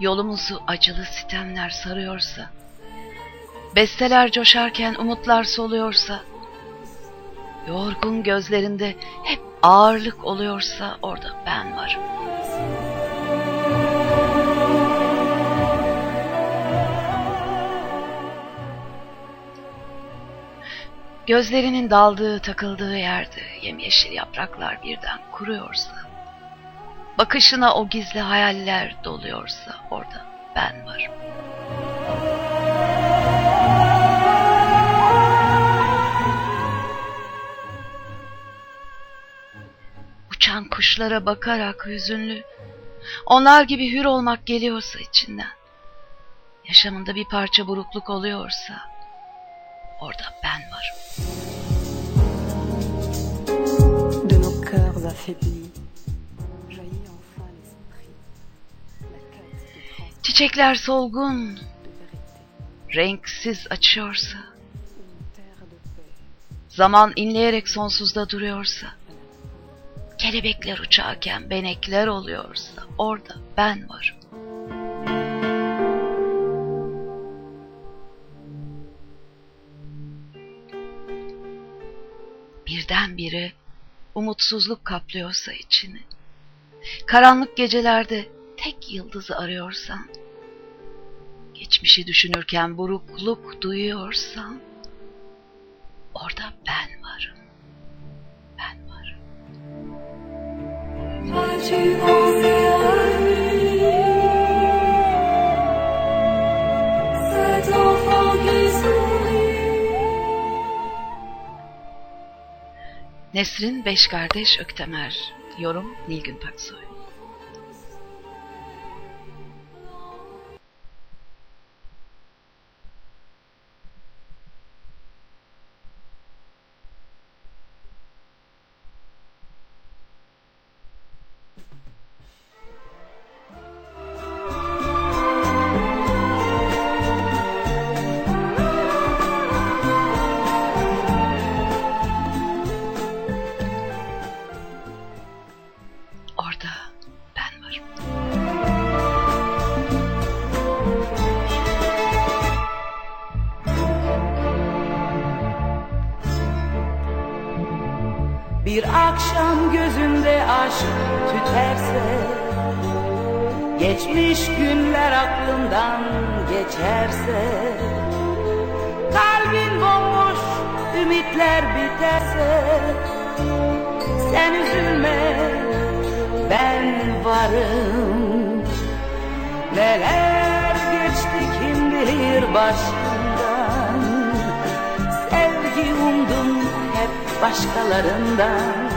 Yolumuzu acılı sitemler sarıyorsa, besteler coşarken umutlar soluyorsa, yorgun gözlerinde hep ağırlık oluyorsa orada ben varım. Gözlerinin daldığı, takıldığı yerde yemyeşil yapraklar birden kuruyorsa, bakışına o gizli hayaller doluyorsa orada ben varım. Uçan kuşlara bakarak hüzünlü, onlar gibi hür olmak geliyorsa içinden, yaşamında bir parça burukluk oluyorsa orada ben varım. De nos cœurs affaiblis, transcender Çiçekler solgun, renksiz açıyorsa, zaman inleyerek sonsuzda duruyorsa, kelebekler uçarken benekler oluyorsa orada ben varım. Birdenbire umutsuzluk kaplıyorsa içini, karanlık gecelerde tek yıldızı arıyorsan, geçmişi düşünürken burukluk duyuyorsan, orada ben varım. Ben varım. Nesrin Beş Kardeş Öktemer. Yorum Nilgün Paksoy Bir akşam gözünde aşk tüterse Geçmiş günler aklından geçerse Kalbin bomboş ümitler biterse Sen üzülme ben varım. Neler geçti kim bilir başından başkalarından